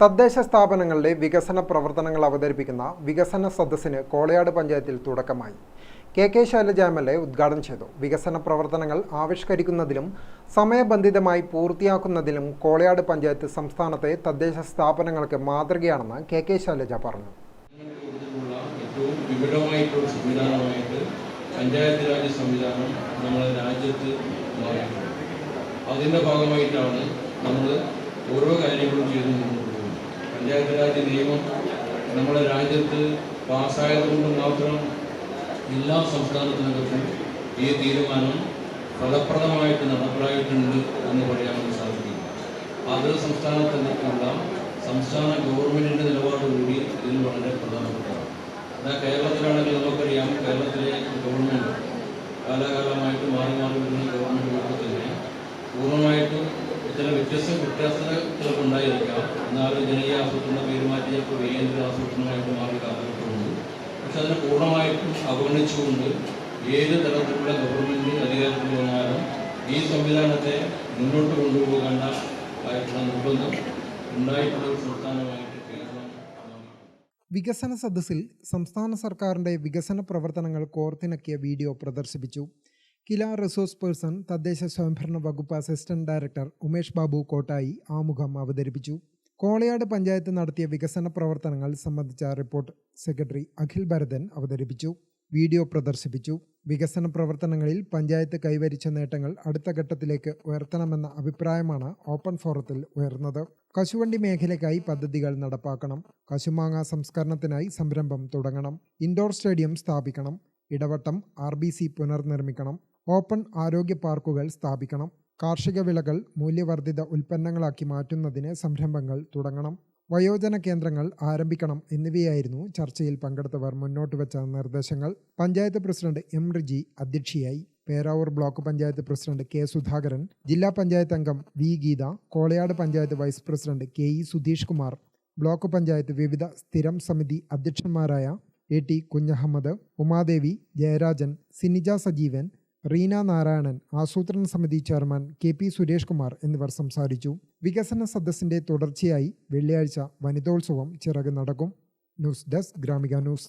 തദ്ദേശ സ്ഥാപനങ്ങളുടെ വികസന പ്രവർത്തനങ്ങൾ അവതരിപ്പിക്കുന്ന വികസന സദസ്സിന് കോളയാട് പഞ്ചായത്തിൽ തുടക്കമായി. K K Shailaja M L A ഉദ്ഘാടനം ചെയ്തു. വികസന പ്രവർത്തനങ്ങൾ ആവിഷ്കരിക്കുന്നതിലും സമയബന്ധിതമായി പൂർത്തിയാക്കുന്നതിലും കോളയാട് പഞ്ചായത്ത് സംസ്ഥാനത്തെ തദ്ദേശ സ്ഥാപനങ്ങൾക്ക് മാതൃകയാണെന്ന് കെ കെ ശൈലജ പറഞ്ഞു. പഞ്ചായത്ത് രാജ് സംവിധാനം നമ്മുടെ രാജ്യത്ത് അതിന്റെ ഭാഗമായിട്ടാണ് നമ്മൾ ഓരോ കാര്യങ്ങളും ചെയ്തു മുന്നോട്ട് പോകുന്നത് പഞ്ചായത്ത് നിയമം നമ്മുടെ രാജ്യത്ത് പാസ്സായതുകൊണ്ട് മാത്രം എല്ലാ സംസ്ഥാനത്തിനകത്തും ഈ തീരുമാനം ഫലപ്രദമായിട്ട് നടപ്പിലായിട്ടുണ്ട് എന്ന് പറയാൻ സാധിക്കും. അത് സംസ്ഥാനത്തിനുള്ള സംസ്ഥാന ഗവൺമെന്റിന്റെ നിലപാട് കൂടി ഇതിൽ വളരെ പ്രധാനപ്പെട്ടതാണ്. എന്നാൽ കേരളത്തിലാണെങ്കിൽ നമുക്കറിയാം കേരളത്തിലെ ഗവൺമെന്റ് കാലാകാലമായിട്ട് മാറി മാറി വരുന്ന ഗവൺമെന്റുകൾക്ക് തന്നെ പൂർണമായിട്ടും ചില വ്യത്യസ്ത വ്യത്യാസങ്ങളൊക്കെ ഉണ്ടായിരിക്കാം എന്നാലും ജനകീയ ആസൂത്രണ പേരുമാറ്റി ചിലപ്പോൾ കേന്ദ്ര ആസൂത്രണമായിട്ട് മാറി കാലഘട്ടമുണ്ട്. പക്ഷെ അതിനെ പൂർണമായിട്ടും അവഗണിച്ചുകൊണ്ട് ഏത് തരത്തിലുള്ള ഗവൺമെന്റ് അധികാരത്തിൽ വന്നാലും ഈ സംവിധാനത്തെ മുന്നോട്ട് കൊണ്ടുപോകേണ്ട ആയിട്ടുള്ള നിർബന്ധം ഉണ്ടായിട്ടുള്ള ഒരു സംസ്ഥാനമായിട്ട് വികസന സദസ്സിൽ സംസ്ഥാന സർക്കാരിന്റെ വികസന പ്രവർത്തനങ്ങൾ കോർത്തിണക്കിയ വീഡിയോ പ്രദർശിപ്പിച്ചു. കില റിസോഴ്സ് പേഴ്സൺ തദ്ദേശ സ്വയംഭരണ വകുപ്പ് അസിസ്റ്റന്റ് ഡയറക്ടർ ഉമേഷ് ബാബു കോട്ടായി ആമുഖം അവതരിപ്പിച്ചു. കോളയാട് പഞ്ചായത്ത് നടത്തിയ വികസന പ്രവർത്തനങ്ങൾ സംബന്ധിച്ച റിപ്പോർട്ട് സെക്രട്ടറി അഖിൽ ഭരതൻ അവതരിപ്പിച്ചു. വീഡിയോ പ്രദർശിപ്പിച്ചു. വികസന പ്രവർത്തനങ്ങളിൽ പഞ്ചായത്ത് കൈവരിച്ച നേട്ടങ്ങൾ അടുത്ത ഘട്ടത്തിലേക്ക് ഉയർത്തണമെന്ന അഭിപ്രായമാണ് ഓപ്പൺ ഫോറത്തിൽ ഉയർന്നത്. കശുവണ്ടി മേഖലയ്ക്കായി പദ്ധതികൾ നടപ്പാക്കണം. കശുമാങ്ങ സംസ്കരണത്തിനായി സംരംഭം തുടങ്ങണം. ഇൻഡോർ സ്റ്റേഡിയം സ്ഥാപിക്കണം. ഇടവട്ടം ആർ ബി സി പുനർനിർമ്മിക്കണം. ഓപ്പൺ ആരോഗ്യ പാർക്കുകൾ സ്ഥാപിക്കണം. കാർഷിക വിളകൾ മൂല്യവർദ്ധിത ഉൽപ്പന്നങ്ങളാക്കി മാറ്റുന്നതിന് സംരംഭങ്ങൾ തുടങ്ങണം. വയോജന കേന്ദ്രങ്ങൾ ആരംഭിക്കണം എന്നിവയായിരുന്നു ചർച്ചയിൽ പങ്കെടുത്തവർ മുന്നോട്ട് വെച്ച നിർദ്ദേശങ്ങൾ. പഞ്ചായത്ത് പ്രസിഡന്റ് എം റിജി അധ്യക്ഷയായി. Peravoor block panchayat president K Sudhakaran ജില്ലാ പഞ്ചായത്ത് അംഗം V Geetha Kolayad panchayat vice president K E Sudheesh Kumar block panchayat വിവിധ സ്ഥിരം സമിതി അധ്യക്ഷന്മാരായ എ ടി കുഞ്ഞഹമ്മദ് ഉമാദേവി ജയരാജൻ സിനിജ സജീവൻ റീന നാരായണൻ ആസൂത്രണ സമിതി chairman K P Suresh Kumar എന്നിവർ സംസാരിച്ചു. വികസന സദസ്സിന്റെ തുടർച്ചയായി വെള്ളിയാഴ്ച വനിതോത്സവം ചിറക് നടക്കും. News desk Gramika news.